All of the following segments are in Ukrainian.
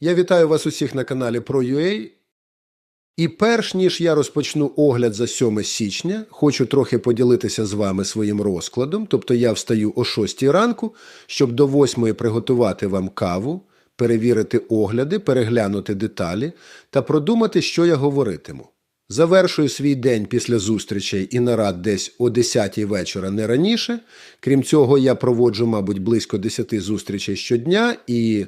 Я вітаю вас усіх на каналі ProUA. І перш ніж я розпочну огляд за 7 січня, хочу трохи поділитися з вами своїм розкладом. Тобто я встаю о 6 ранку, щоб до 8 приготувати вам каву, перевірити огляди, переглянути деталі та продумати, що я говоритиму. Завершую свій день після зустрічей і нарад десь о 10 вечора не раніше. Крім цього, я проводжу, мабуть, близько 10 зустрічей щодня, і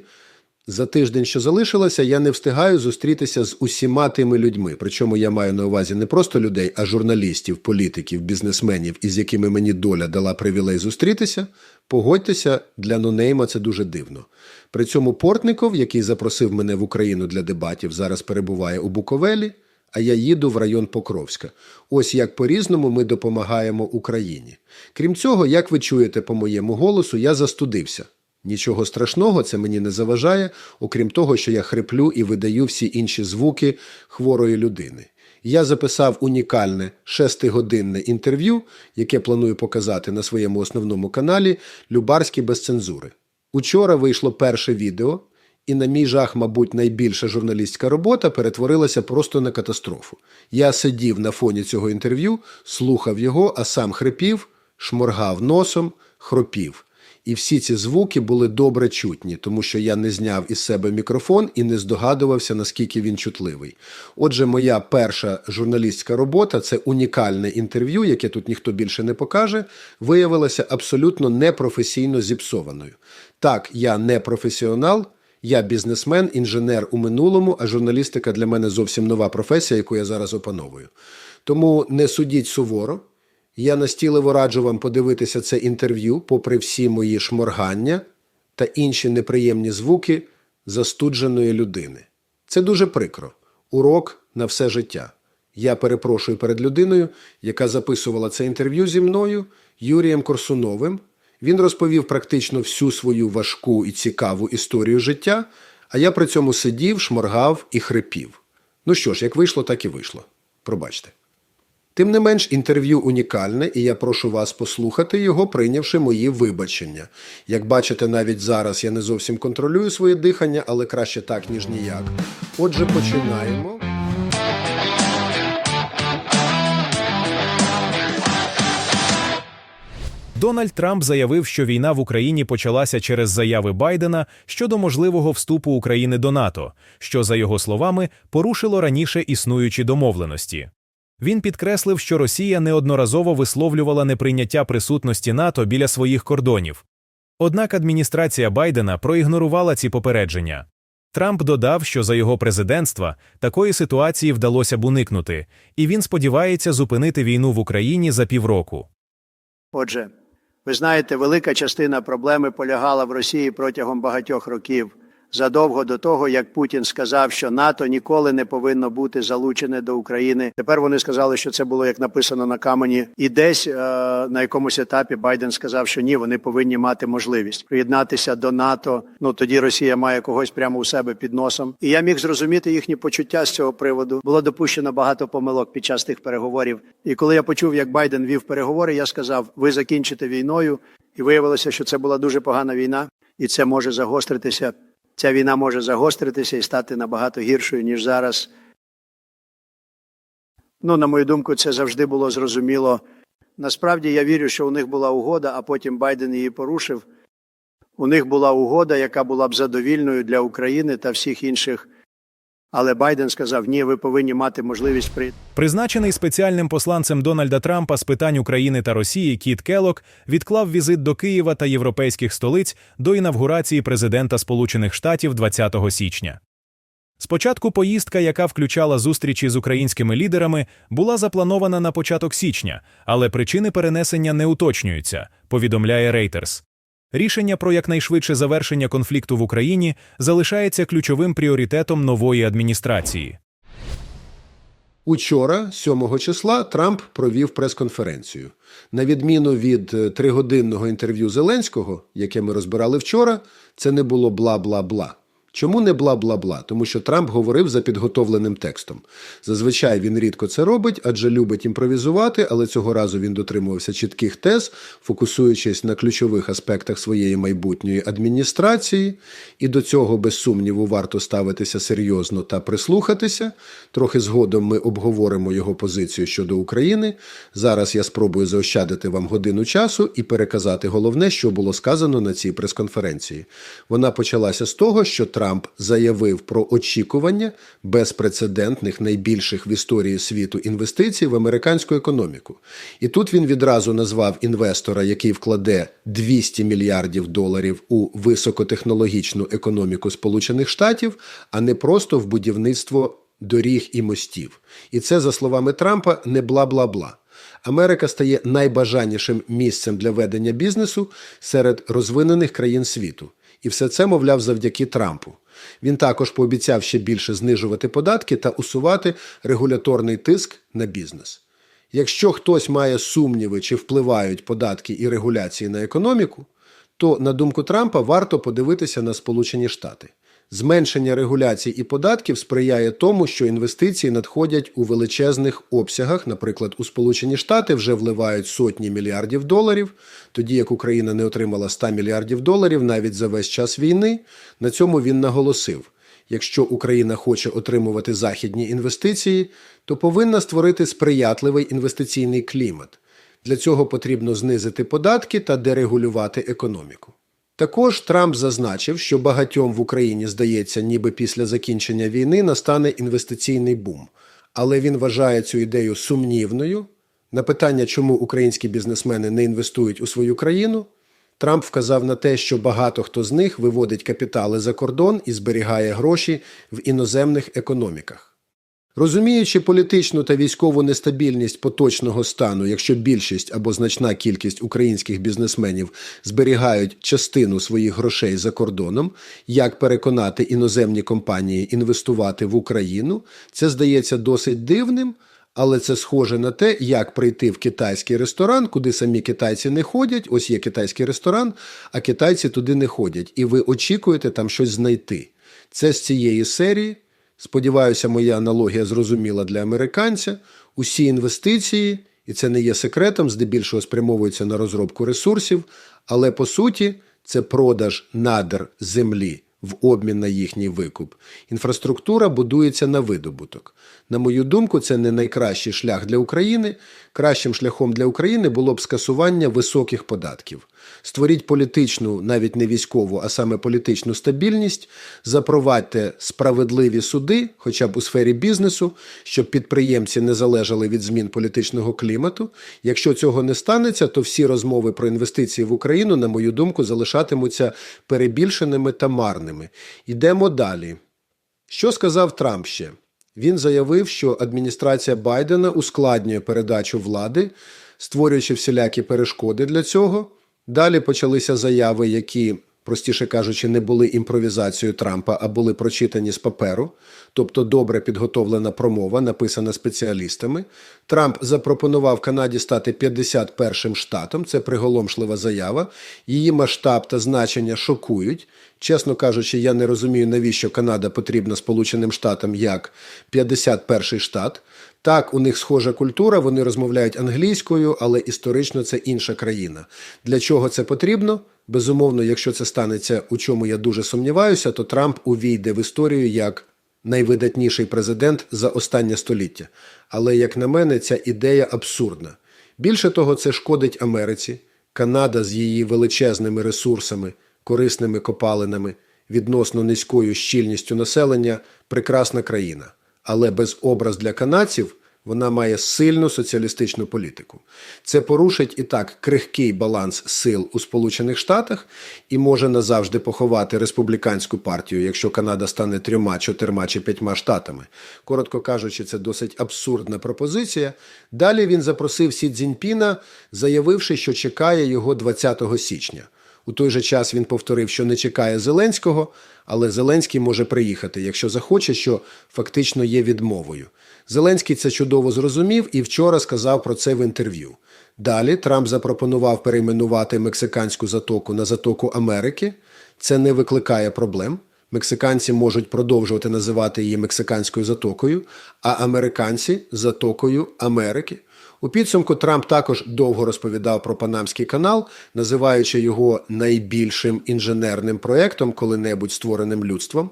за тиждень, що залишилося, я не встигаю зустрітися з усіма тими людьми. Причому я маю на увазі не просто людей, а журналістів, політиків, бізнесменів, із якими мені доля дала привілей зустрітися. Погодьтеся, для нонейма це дуже дивно. При цьому Портников, який запросив мене в Україну для дебатів, зараз перебуває у Буковелі а я їду в район Покровська. Ось як по-різному ми допомагаємо Україні. Крім цього, як ви чуєте по моєму голосу, я застудився. Нічого страшного це мені не заважає, окрім того, що я хриплю і видаю всі інші звуки хворої людини. Я записав унікальне шестигодинне інтерв'ю, яке планую показати на своєму основному каналі Любарський без цензури. Учора вийшло перше відео, і, на мій жах, мабуть, найбільша журналістська робота перетворилася просто на катастрофу. Я сидів на фоні цього інтерв'ю, слухав його, а сам хрипів, шморгав носом, хропів. І всі ці звуки були добре чутні, тому що я не зняв із себе мікрофон і не здогадувався, наскільки він чутливий. Отже, моя перша журналістська робота це унікальне інтерв'ю, яке тут ніхто більше не покаже, виявилося абсолютно непрофесійно зіпсованою. Так, я не професіонал. Я бізнесмен, інженер у минулому, а журналістика для мене зовсім нова професія, яку я зараз опановую. Тому не судіть суворо. Я настійливо раджу вам подивитися це інтерв'ю, попри всі мої шморгання та інші неприємні звуки застудженої людини. Це дуже прикро. Урок на все життя. Я перепрошую перед людиною, яка записувала це інтерв'ю зі мною, Юрієм Корсуновим. Він розповів практично всю свою важку і цікаву історію життя, а я при цьому сидів, шморгав і хрипів. Ну що ж, як вийшло, так і вийшло. Пробачте. Тим не менш, інтерв'ю унікальне, і я прошу вас послухати його, прийнявши мої вибачення. Як бачите, навіть зараз я не зовсім контролюю своє дихання, але краще так, ніж ніяк. Отже, починаємо. Дональд Трамп заявив, що війна в Україні почалася через заяви Байдена щодо можливого вступу України до НАТО, що, за його словами, порушило раніше існуючі домовленості. Він підкреслив, що Росія неодноразово висловлювала неприйняття присутності НАТО біля своїх кордонів. Однак адміністрація Байдена проігнорувала ці попередження. Трамп додав, що за його президентства такої ситуації вдалося б уникнути, і він сподівається зупинити війну в Україні за півроку. Отже, ви знаєте, велика частина проблеми полягала в Росії протягом багатьох років, задовго до того, як Путін сказав, що НАТО ніколи не повинно бути залучене до України. Тепер вони сказали, що це було як написано на камені, і десь е, на якомусь етапі Байден сказав, що ні, вони повинні мати можливість приєднатися до НАТО. Ну тоді Росія має когось прямо у себе під носом. І я міг зрозуміти їхні почуття з цього приводу. Було допущено багато помилок під час тих переговорів. І коли я почув, як Байден вів переговори, я сказав: ви закінчите війною, і виявилося, що це була дуже погана війна, і це може загостритися. Ця війна може загостритися і стати набагато гіршою, ніж зараз. Ну, на мою думку, це завжди було зрозуміло. Насправді я вірю, що у них була угода, а потім Байден її порушив. У них була угода, яка була б задовільною для України та всіх інших. Але Байден сказав: ні, ви повинні мати можливість при. Призначений спеціальним посланцем Дональда Трампа з питань України та Росії Кіт Келок відклав візит до Києва та європейських столиць до інавгурації президента Сполучених Штатів 20 січня. Спочатку поїздка, яка включала зустрічі з українськими лідерами, була запланована на початок січня, але причини перенесення не уточнюються, повідомляє Reuters. Рішення про якнайшвидше завершення конфлікту в Україні залишається ключовим пріоритетом нової адміністрації. Учора, 7 числа, Трамп провів прес-конференцію. На відміну від е, тригодинного інтерв'ю Зеленського, яке ми розбирали вчора, це не було бла бла бла. Чому не бла-бла-бла? Тому що Трамп говорив за підготовленим текстом. Зазвичай він рідко це робить, адже любить імпровізувати, але цього разу він дотримувався чітких тез, фокусуючись на ключових аспектах своєї майбутньої адміністрації. І до цього, без сумніву, варто ставитися серйозно та прислухатися. Трохи згодом ми обговоримо його позицію щодо України. Зараз я спробую заощадити вам годину часу і переказати головне, що було сказано на цій прес-конференції. Вона почалася з того, що Трамп заявив про очікування безпрецедентних найбільших в історії світу інвестицій в американську економіку. І тут він відразу назвав інвестора, який вкладе 200 мільярдів доларів у високотехнологічну економіку Сполучених Штатів, а не просто в будівництво доріг і мостів. І це, за словами Трампа, не бла-бла-бла. Америка стає найбажанішим місцем для ведення бізнесу серед розвинених країн світу. І все це, мовляв, завдяки Трампу. Він також пообіцяв ще більше знижувати податки та усувати регуляторний тиск на бізнес. Якщо хтось має сумніви, чи впливають податки і регуляції на економіку, то, на думку Трампа, варто подивитися на Сполучені Штати. Зменшення регуляцій і податків сприяє тому, що інвестиції надходять у величезних обсягах. Наприклад, у Сполучені Штати вже вливають сотні мільярдів доларів, тоді як Україна не отримала 100 мільярдів доларів навіть за весь час війни. На цьому він наголосив: якщо Україна хоче отримувати західні інвестиції, то повинна створити сприятливий інвестиційний клімат. Для цього потрібно знизити податки та дерегулювати економіку. Також Трамп зазначив, що багатьом в Україні здається, ніби після закінчення війни настане інвестиційний бум. Але він вважає цю ідею сумнівною. На питання, чому українські бізнесмени не інвестують у свою країну, Трамп вказав на те, що багато хто з них виводить капітали за кордон і зберігає гроші в іноземних економіках. Розуміючи політичну та військову нестабільність поточного стану, якщо більшість або значна кількість українських бізнесменів зберігають частину своїх грошей за кордоном, як переконати іноземні компанії інвестувати в Україну, це здається досить дивним. Але це схоже на те, як прийти в китайський ресторан, куди самі китайці не ходять. Ось є китайський ресторан, а китайці туди не ходять. І ви очікуєте там щось знайти. Це з цієї серії. Сподіваюся, моя аналогія зрозуміла для американця. Усі інвестиції, і це не є секретом, здебільшого спрямовуються на розробку ресурсів, але по суті це продаж надр землі в обмін на їхній викуп. Інфраструктура будується на видобуток. На мою думку, це не найкращий шлях для України. Кращим шляхом для України було б скасування високих податків. Створіть політичну, навіть не військову, а саме політичну стабільність, запровадьте справедливі суди, хоча б у сфері бізнесу, щоб підприємці не залежали від змін політичного клімату. Якщо цього не станеться, то всі розмови про інвестиції в Україну, на мою думку, залишатимуться перебільшеними та марними. Йдемо далі. Що сказав Трамп ще? Він заявив, що адміністрація Байдена ускладнює передачу влади, створюючи всілякі перешкоди для цього. Далі почалися заяви, які, простіше кажучи, не були імпровізацією Трампа, а були прочитані з паперу, тобто добре підготовлена промова, написана спеціалістами. Трамп запропонував Канаді стати 51-м штатом. Це приголомшлива заява. Її масштаб та значення шокують. Чесно кажучи, я не розумію, навіщо Канада потрібна Сполученим Штатам як 51-й штат. Так, у них схожа культура, вони розмовляють англійською, але історично це інша країна. Для чого це потрібно? Безумовно, якщо це станеться, у чому я дуже сумніваюся, то Трамп увійде в історію як найвидатніший президент за останнє століття. Але, як на мене, ця ідея абсурдна. Більше того, це шкодить Америці. Канада з її величезними ресурсами, корисними копалинами, відносно низькою щільністю населення прекрасна країна. Але без образ для канадців вона має сильну соціалістичну політику. Це порушить і так крихкий баланс сил у Сполучених Штатах і може назавжди поховати республіканську партію, якщо Канада стане трьома, чотирма чи п'ятьма штатами. Коротко кажучи, це досить абсурдна пропозиція. Далі він запросив Сі Цзіньпіна, заявивши, що чекає його 20 січня. У той же час він повторив, що не чекає Зеленського, але Зеленський може приїхати, якщо захоче, що фактично є відмовою. Зеленський це чудово зрозумів і вчора сказав про це в інтерв'ю. Далі Трамп запропонував перейменувати мексиканську затоку на затоку Америки. Це не викликає проблем. Мексиканці можуть продовжувати називати її мексиканською затокою, а американці затокою Америки. У підсумку Трамп також довго розповідав про Панамський канал, називаючи його найбільшим інженерним проектом, коли-небудь створеним людством.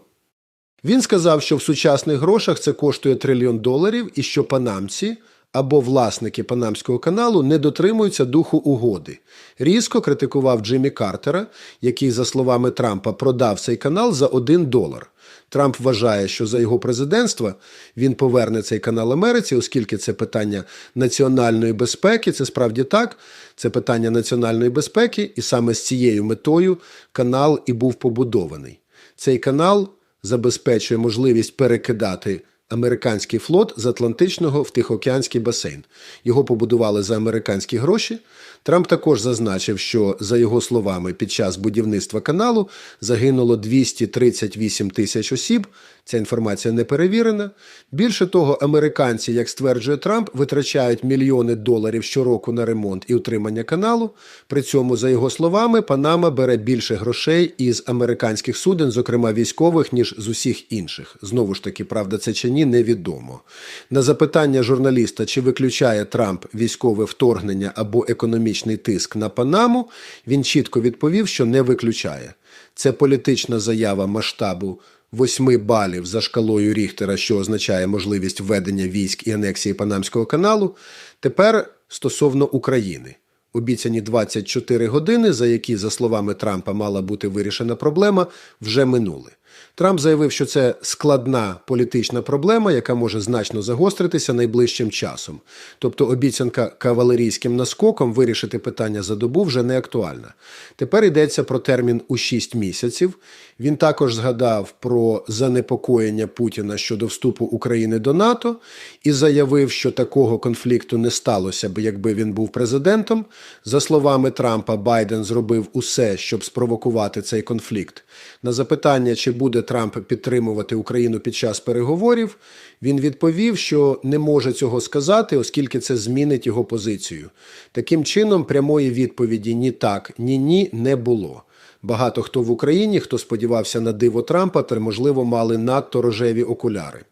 Він сказав, що в сучасних грошах це коштує трильйон доларів і що панамці або власники Панамського каналу не дотримуються духу угоди. Різко критикував Джиммі Картера, який, за словами Трампа, продав цей канал за 1 долар. Трамп вважає, що за його президентства він поверне цей канал Америці, оскільки це питання національної безпеки. Це справді так. Це питання національної безпеки, і саме з цією метою канал і був побудований. Цей канал забезпечує можливість перекидати американський флот з Атлантичного в Тихоокеанський басейн. Його побудували за американські гроші. Трамп також зазначив, що за його словами, під час будівництва каналу загинуло 238 тисяч осіб. Ця інформація не перевірена. Більше того, американці, як стверджує Трамп, витрачають мільйони доларів щороку на ремонт і утримання каналу. При цьому, за його словами, Панама бере більше грошей із американських суден, зокрема військових, ніж з усіх інших. Знову ж таки, правда, це чи ні, невідомо. На запитання журналіста, чи виключає Трамп військове вторгнення або економічний тиск на Панаму, він чітко відповів, що не виключає. Це політична заява масштабу. Восьми балів за шкалою Ріхтера, що означає можливість введення військ і анексії Панамського каналу. Тепер стосовно України. Обіцяні 24 години, за які, за словами Трампа, мала бути вирішена проблема, вже минули. Трамп заявив, що це складна політична проблема, яка може значно загостритися найближчим часом. Тобто обіцянка кавалерійським наскоком вирішити питання за добу вже не актуальна. Тепер йдеться про термін у 6 місяців. Він також згадав про занепокоєння Путіна щодо вступу України до НАТО і заявив, що такого конфлікту не сталося б, якби він був президентом. За словами Трампа, Байден зробив усе, щоб спровокувати цей конфлікт. На запитання, чи буде Трамп підтримувати Україну під час переговорів, він відповів, що не може цього сказати, оскільки це змінить його позицію. Таким чином, прямої відповіді ні так, ні ні не було. Багато хто в Україні, хто сподівався на диво Трампа, та, можливо, мали надто рожеві окуляри.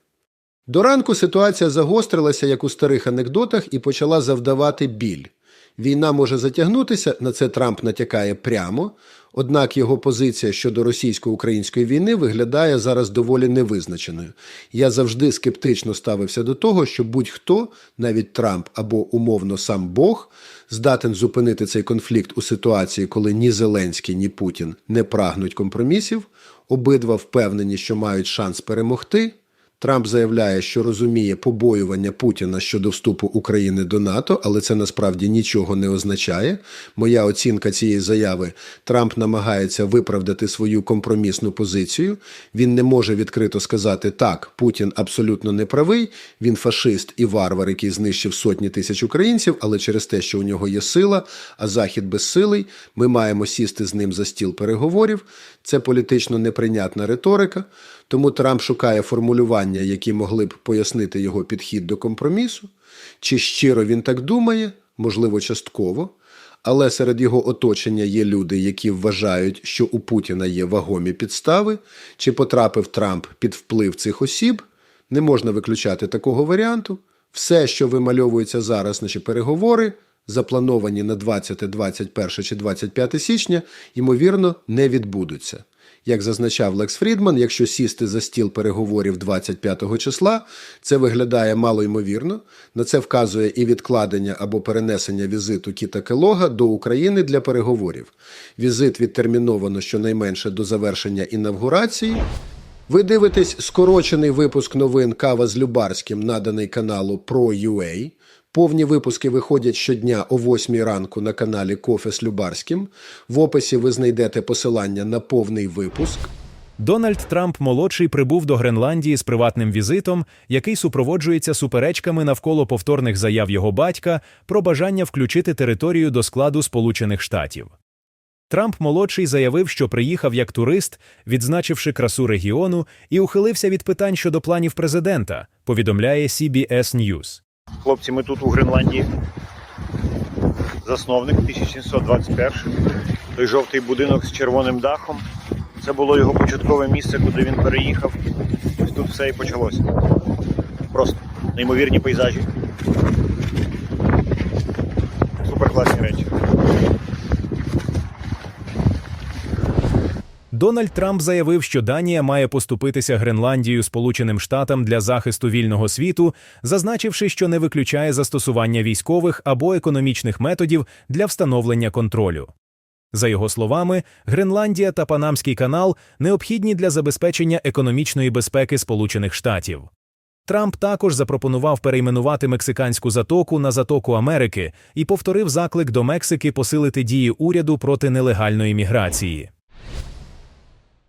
До ранку ситуація загострилася, як у старих анекдотах, і почала завдавати біль. Війна може затягнутися, на це Трамп натякає прямо. Однак його позиція щодо російсько-української війни виглядає зараз доволі невизначеною. Я завжди скептично ставився до того, що будь-хто, навіть Трамп або умовно сам Бог, здатен зупинити цей конфлікт у ситуації, коли ні Зеленський, ні Путін не прагнуть компромісів, обидва впевнені, що мають шанс перемогти. Трамп заявляє, що розуміє побоювання Путіна щодо вступу України до НАТО, але це насправді нічого не означає. Моя оцінка цієї заяви Трамп намагається виправдати свою компромісну позицію. Він не може відкрито сказати так, Путін абсолютно не правий. Він фашист і варвар, який знищив сотні тисяч українців, але через те, що у нього є сила, а захід безсилий, ми маємо сісти з ним за стіл переговорів. Це політично неприйнятна риторика. Тому Трамп шукає формулювання, які могли б пояснити його підхід до компромісу. Чи щиро він так думає, можливо, частково. Але серед його оточення є люди, які вважають, що у Путіна є вагомі підстави, чи потрапив Трамп під вплив цих осіб. Не можна виключати такого варіанту. Все, що вимальовується зараз, наші переговори, заплановані на 20, 21 чи 25 січня, ймовірно, не відбудуться. Як зазначав Лекс Фрідман, якщо сісти за стіл переговорів 25 числа, це виглядає малоймовірно. На це вказує і відкладення або перенесення візиту Кіта Келога до України для переговорів. Візит відтерміновано щонайменше до завершення інавгурації. Ви дивитесь скорочений випуск новин Кава з Любарським, наданий каналу Pro.ua. Повні випуски виходять щодня о 8 ранку на каналі Кофе з Любарським. В описі ви знайдете посилання на повний випуск. Дональд Трамп молодший прибув до Гренландії з приватним візитом, який супроводжується суперечками навколо повторних заяв його батька про бажання включити територію до складу Сполучених Штатів. Трамп молодший заявив, що приїхав як турист, відзначивши красу регіону, і ухилився від питань щодо планів президента, повідомляє CBS News. Хлопці, ми тут у Гренландії. Засновник 1721. Той жовтий будинок з червоним дахом. Це було його початкове місце, куди він переїхав. Ось тут все і почалося. Просто неймовірні пейзажі. Супер класні речі. Дональд Трамп заявив, що Данія має поступитися Гренландію Сполученим Штатам для захисту вільного світу, зазначивши, що не виключає застосування військових або економічних методів для встановлення контролю. За його словами, Гренландія та Панамський канал необхідні для забезпечення економічної безпеки Сполучених Штатів. Трамп також запропонував перейменувати мексиканську затоку на затоку Америки і повторив заклик до Мексики посилити дії уряду проти нелегальної міграції.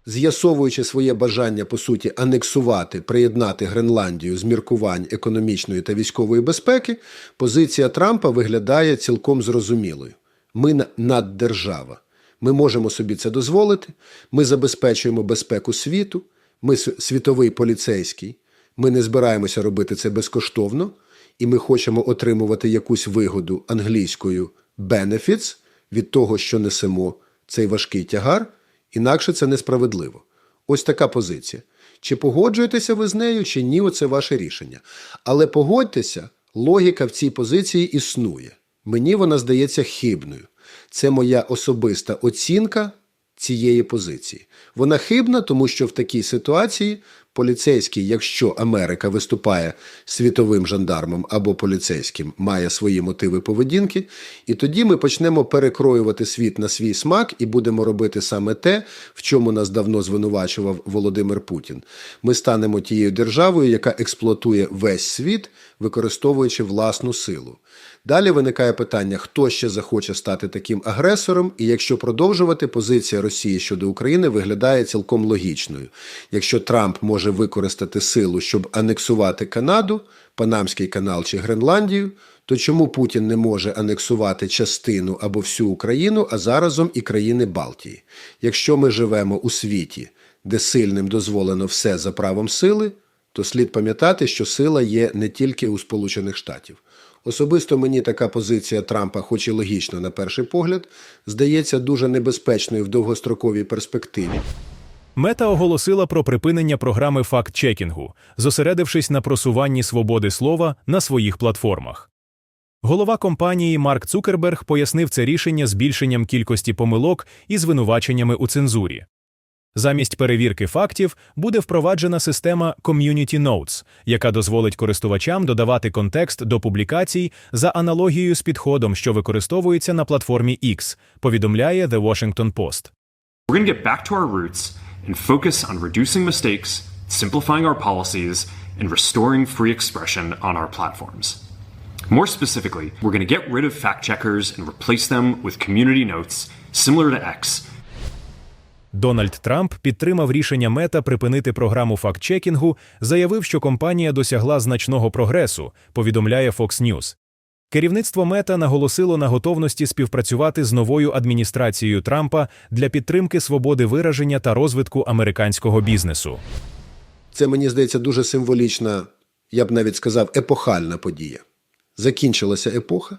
З'ясовуючи своє бажання по суті анексувати, приєднати Гренландію з міркувань економічної та військової безпеки, позиція Трампа виглядає цілком зрозумілою. Ми наддержава. Ми можемо собі це дозволити. Ми забезпечуємо безпеку світу. Ми світовий поліцейський. Ми не збираємося робити це безкоштовно, і ми хочемо отримувати якусь вигоду англійською benefits від того, що несемо цей важкий тягар. Інакше це несправедливо. Ось така позиція. Чи погоджуєтеся ви з нею, чи ні, оце ваше рішення. Але погодьтеся, логіка в цій позиції існує. Мені вона здається хибною. Це моя особиста оцінка цієї позиції. Вона хибна, тому що в такій ситуації поліцейський, якщо Америка виступає світовим жандармом або поліцейським, має свої мотиви поведінки, і тоді ми почнемо перекроювати світ на свій смак і будемо робити саме те, в чому нас давно звинувачував Володимир Путін. Ми станемо тією державою, яка експлуатує весь світ, використовуючи власну силу. Далі виникає питання, хто ще захоче стати таким агресором, і якщо продовжувати, позиція Росії щодо України виглядає цілком логічною. Якщо Трамп може використати силу, щоб анексувати Канаду, Панамський канал чи Гренландію, то чому Путін не може анексувати частину або всю Україну, а заразом і країни Балтії? Якщо ми живемо у світі, де сильним дозволено все за правом сили, то слід пам'ятати, що сила є не тільки у Сполучених Штатів. Особисто мені така позиція Трампа, хоч і логічна на перший погляд, здається дуже небезпечною в довгостроковій перспективі. Мета оголосила про припинення програми факт-чекінгу, зосередившись на просуванні свободи слова на своїх платформах. Голова компанії Марк Цукерберг пояснив це рішення збільшенням кількості помилок і звинуваченнями у цензурі. Замість перевірки фактів буде впроваджена система Community Notes, яка дозволить користувачам додавати контекст до публікацій за аналогією з підходом, що використовується на платформі X, повідомляє The Washington Post. We're get back to our roots and focus on reducing mistakes, simplifying our policies, and restoring free expression on our platforms. More specifically, we're going to get rid of fact checkers and replace them with community notes, similar to X, Дональд Трамп підтримав рішення Мета припинити програму факт-чекінгу, заявив, що компанія досягла значного прогресу, повідомляє Fox News. Керівництво Мета наголосило на готовності співпрацювати з новою адміністрацією Трампа для підтримки свободи вираження та розвитку американського бізнесу. Це мені здається дуже символічна, я б навіть сказав, епохальна подія. Закінчилася епоха,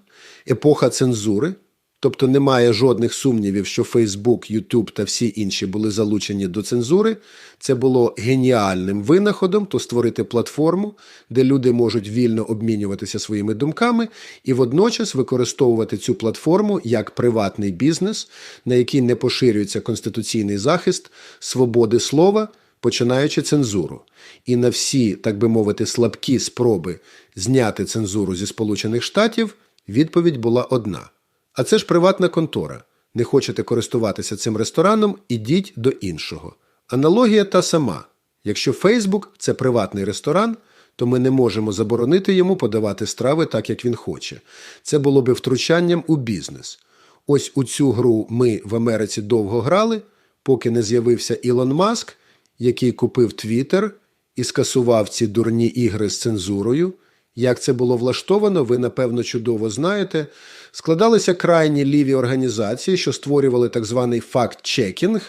епоха цензури, тобто немає жодних сумнівів, що Фейсбук, Ютуб та всі інші були залучені до цензури. Це було геніальним винаходом, то створити платформу, де люди можуть вільно обмінюватися своїми думками і водночас використовувати цю платформу як приватний бізнес, на який не поширюється конституційний захист свободи слова починаючи цензуру. І на всі, так би мовити, слабкі спроби зняти цензуру зі Сполучених Штатів, відповідь була одна. А це ж приватна контора. Не хочете користуватися цим рестораном, ідіть до іншого. Аналогія та сама. Якщо Фейсбук це приватний ресторан, то ми не можемо заборонити йому подавати страви так, як він хоче. Це було би втручанням у бізнес. Ось у цю гру ми в Америці довго грали, поки не з'явився Ілон Маск, який купив Твіттер і скасував ці дурні ігри з цензурою. Як це було влаштовано, ви напевно чудово знаєте. Складалися крайні ліві організації, що створювали так званий факт-чекінг,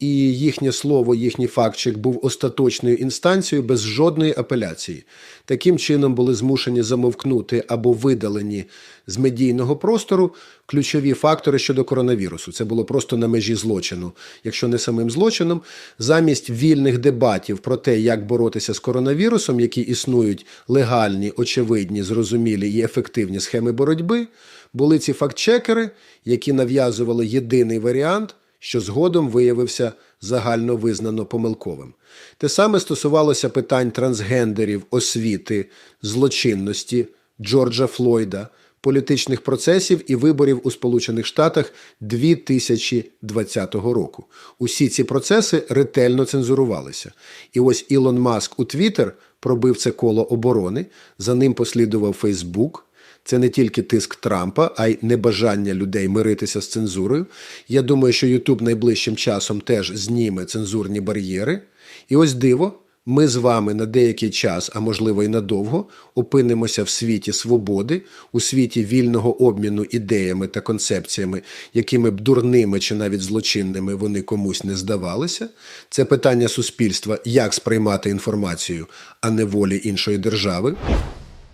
і їхнє слово, їхній фактчик був остаточною інстанцією без жодної апеляції. Таким чином були змушені замовкнути або видалені з медійного простору ключові фактори щодо коронавірусу. Це було просто на межі злочину, якщо не самим злочином. Замість вільних дебатів про те, як боротися з коронавірусом, які існують легальні, очевидні, зрозумілі і ефективні схеми боротьби, були ці фактчекери, які нав'язували єдиний варіант, що згодом виявився загально визнано помилковим. Те саме стосувалося питань трансгендерів, освіти, злочинності Джорджа Флойда, політичних процесів і виборів у Сполучених Штатах 2020 року. Усі ці процеси ретельно цензурувалися. І ось Ілон Маск у Твіттер пробив це коло оборони, за ним послідував Фейсбук. Це не тільки тиск Трампа, а й небажання людей миритися з цензурою. Я думаю, що Ютуб найближчим часом теж зніме цензурні бар'єри. І ось диво, ми з вами на деякий час, а можливо й надовго, опинимося в світі свободи, у світі вільного обміну ідеями та концепціями, якими б дурними чи навіть злочинними вони комусь не здавалися. Це питання суспільства, як сприймати інформацію, а не волі іншої держави.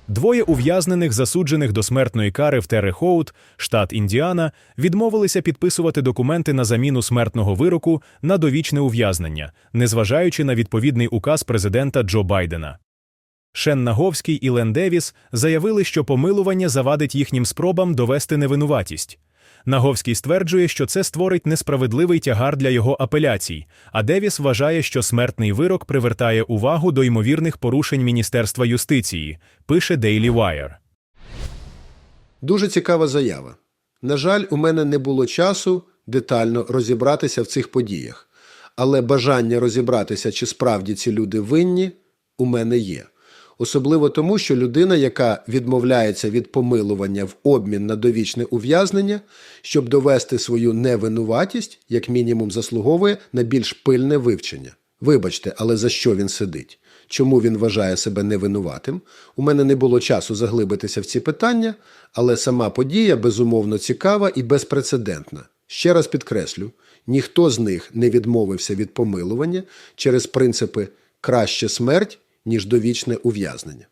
Двоє ув'язнених, засуджених до смертної кари в Терехоут, штат Індіана, відмовилися підписувати документи на заміну смертного вироку на довічне ув'язнення, незважаючи на відповідний указ президента Джо Байдена. Шен Наговський і Лен Девіс заявили, що помилування завадить їхнім спробам довести невинуватість. Наговський стверджує, що це створить несправедливий тягар для його апеляцій, а Девіс вважає, що смертний вирок привертає увагу до ймовірних порушень Міністерства юстиції, пише Daily Wire. Дуже цікава заява. На жаль, у мене не було часу детально розібратися в цих подіях, але бажання розібратися, чи справді ці люди винні, у мене є. Особливо тому, що людина, яка відмовляється від помилування в обмін на довічне ув'язнення, щоб довести свою невинуватість, як мінімум заслуговує на більш пильне вивчення. Вибачте, але за що він сидить? Чому він вважає себе невинуватим? У мене не було часу заглибитися в ці питання, але сама подія безумовно цікава і безпрецедентна. Ще раз підкреслю: ніхто з них не відмовився від помилування через принципи краще смерть, ніж довічне ув'язнення.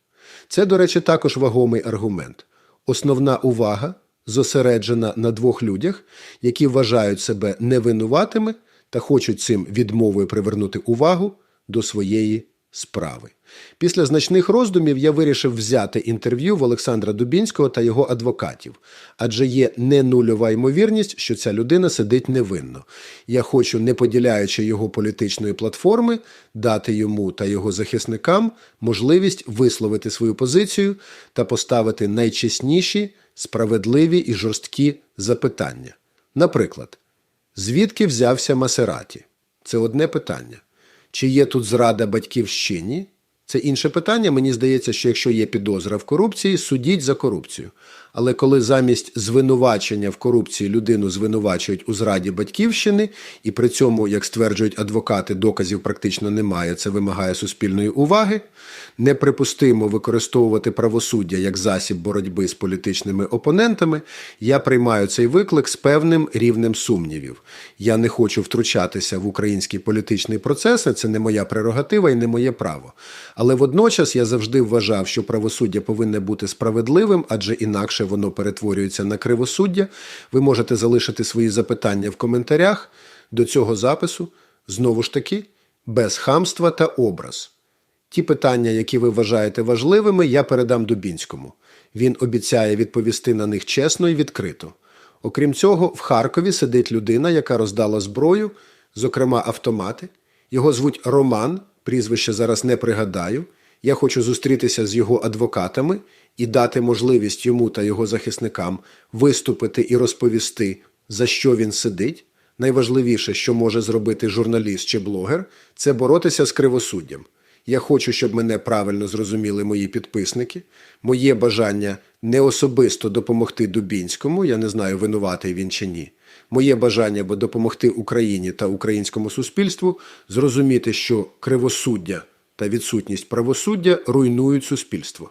Це, до речі, також вагомий аргумент. Основна увага зосереджена на двох людях, які вважають себе невинуватими та хочуть цим відмовою привернути увагу до своєї справи. Після значних роздумів я вирішив взяти інтерв'ю в Олександра Дубінського та його адвокатів, адже є не нульова ймовірність, що ця людина сидить невинно. Я хочу, не поділяючи його політичної платформи, дати йому та його захисникам можливість висловити свою позицію та поставити найчесніші, справедливі і жорсткі запитання. Наприклад, звідки взявся Масераті? Це одне питання. Чи є тут зрада батьківщині? Це інше питання. Мені здається, що якщо є підозра в корупції, судіть за корупцію. Але коли замість звинувачення в корупції людину звинувачують у зраді батьківщини, і при цьому, як стверджують адвокати, доказів практично немає, це вимагає суспільної уваги, неприпустимо використовувати правосуддя як засіб боротьби з політичними опонентами, я приймаю цей виклик з певним рівнем сумнівів. Я не хочу втручатися в український політичний процес, це не моя прерогатива і не моє право. Але водночас я завжди вважав, що правосуддя повинне бути справедливим, адже інакше воно перетворюється на кривосуддя. Ви можете залишити свої запитання в коментарях до цього запису. Знову ж таки, без хамства та образ. Ті питання, які ви вважаєте важливими, я передам Дубінському. Він обіцяє відповісти на них чесно і відкрито. Окрім цього, в Харкові сидить людина, яка роздала зброю, зокрема автомати. Його звуть Роман, прізвище зараз не пригадаю. Я хочу зустрітися з його адвокатами і дати можливість йому та його захисникам виступити і розповісти, за що він сидить. Найважливіше, що може зробити журналіст чи блогер, це боротися з кривосуддям. Я хочу, щоб мене правильно зрозуміли мої підписники. Моє бажання не особисто допомогти Дубінському, я не знаю, винуватий він чи ні. Моє бажання бо допомогти Україні та українському суспільству зрозуміти, що кривосуддя та відсутність правосуддя руйнують суспільство.